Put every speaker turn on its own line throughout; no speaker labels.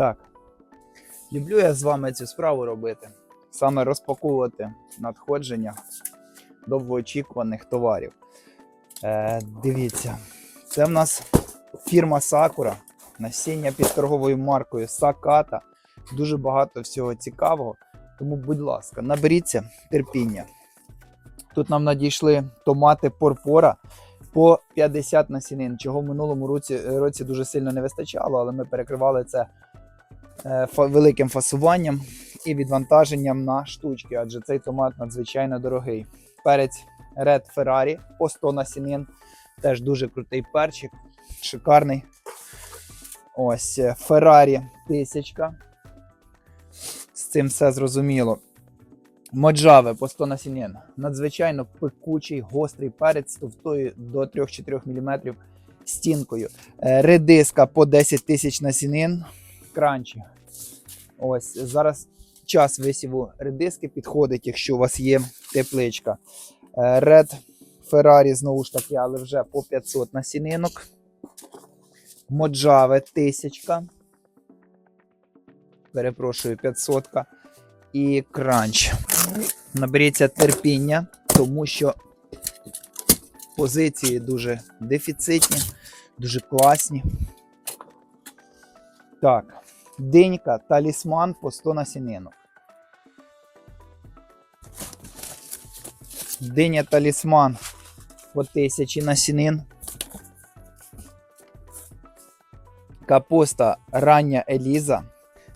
Так. Люблю я з вами цю справу робити. Саме розпаковувати надходження довгоочікуваних товарів. Е, дивіться, це в нас фірма Сакура. Насіння під торговою маркою Саката. Дуже багато всього цікавого. Тому, будь ласка, наберіться терпіння. Тут нам надійшли томати порпора по 50 насінин, чого в минулому році, році дуже сильно не вистачало, але ми перекривали це великим фасуванням і відвантаженням на штучки, адже цей томат надзвичайно дорогий. Перець Red Ferrari по 100 насінин. Теж дуже крутий перчик, шикарний. Ось е, Ferrari тисячка. З цим все зрозуміло. Моджаве по 100 насінин. Надзвичайно пекучий, гострий перець з товстою до 3-4 мм стінкою. Е, Редиска по 10 тисяч насінин. Кранчі. Ось зараз час висіву редиски підходить, якщо у вас є тепличка. Е, Ред Феррарі знову ж таки, але вже по 500 насінинок. Моджаве тисячка. Перепрошую, 500. І кранч. Наберіться терпіння, тому що позиції дуже дефіцитні, дуже класні. Так, динька, талісман по 100 насінинок. Диня талісман по 1000 насінин. Капуста рання Еліза.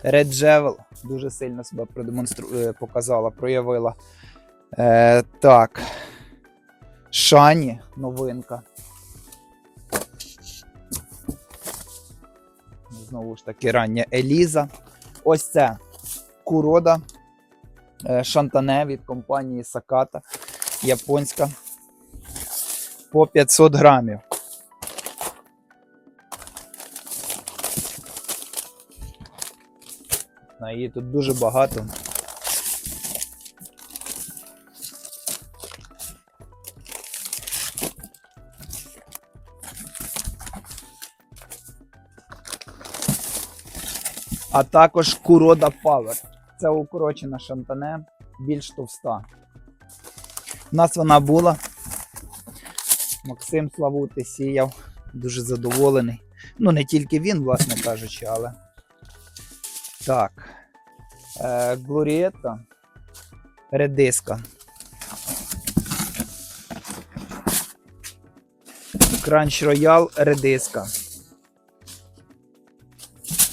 Red Джевел дуже сильно себе продемонстру... е, показала, проявила. Е, так. Шані новинка. Знову ж таки, рання Еліза. Ось це курода е, Шантане від компанії Саката. Японська. По 500 грамів. Її тут дуже багато. А також Kuroda Power. Це укорочена шантане, більш товста. У нас вона була. Максим Славути сіяв, дуже задоволений. Ну, не тільки він, власне кажучи, але. Так. Е, Глорієта. Редиска. Кранч Роял редиска.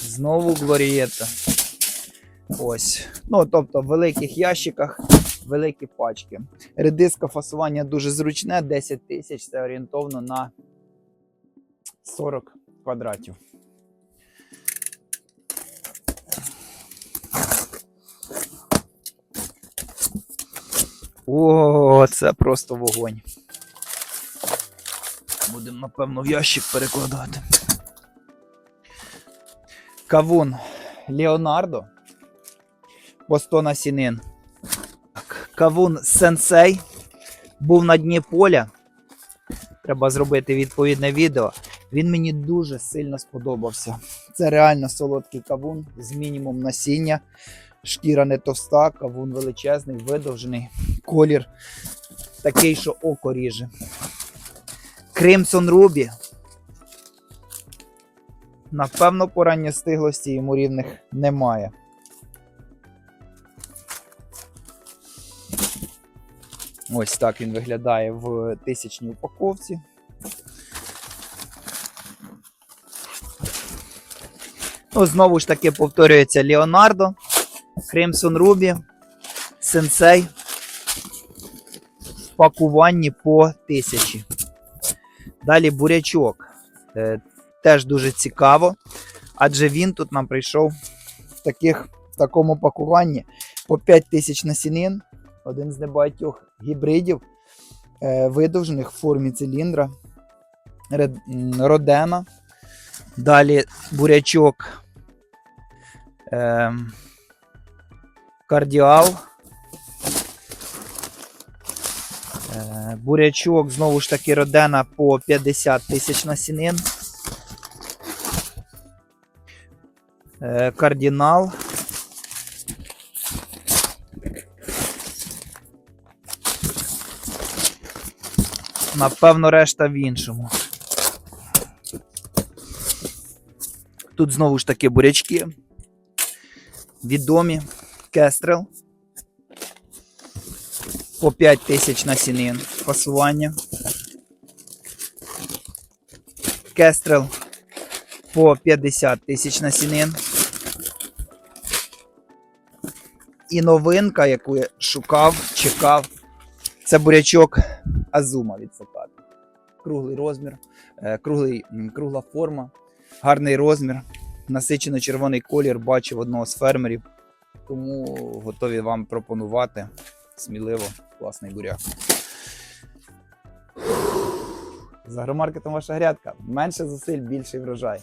Знову Глорієта. Ось. Ну, тобто, в великих ящиках великі пачки. Редиска фасування дуже зручне, 10 тисяч це орієнтовно на 40 квадратів. О, це просто вогонь. Будемо, напевно, в ящик перекладати. Кавун Леонардо по 100 насінин. Кавун Сенсей був на дні поля. Треба зробити відповідне відео. Він мені дуже сильно сподобався. Це реально солодкий кавун з мінімум насіння. Шкіра не товста, кавун величезний, видовжений. Колір такий, що око ріже. Кримсон Рубі. Напевно, по ранньостиглості йому рівних немає. Ось так він виглядає в тисячній упаковці. Ну, знову ж таки повторюється Леонардо, Crimson Ruby, Сенсей в пакуванні по тисячі. Далі бурячок. Теж дуже цікаво, адже він тут нам прийшов в, таких, в такому пакуванні по 5 тисяч насінин. Один з небагатьох гібридів, е, видовжених в формі циліндра. Родена. Далі бурячок. Е, кардіал. Е, бурячок, знову ж таки, родена по 50 тисяч насінин. Е, Кардинал. Напевно, решта в іншому. Тут знову ж таки бурячки. Відомі. Кестрел. По 5 тисяч насінин. Фасування. Кестрел по 50 тисяч насінин. І новинка, яку я шукав, чекав, це бурячок Азума від Сокати. Круглий розмір, е, круглий, кругла форма, гарний розмір, насичено червоний колір, бачив одного з фермерів. Тому готові вам пропонувати сміливо класний буряк. За агромаркетом ваша грядка. Менше зусиль, більший врожай.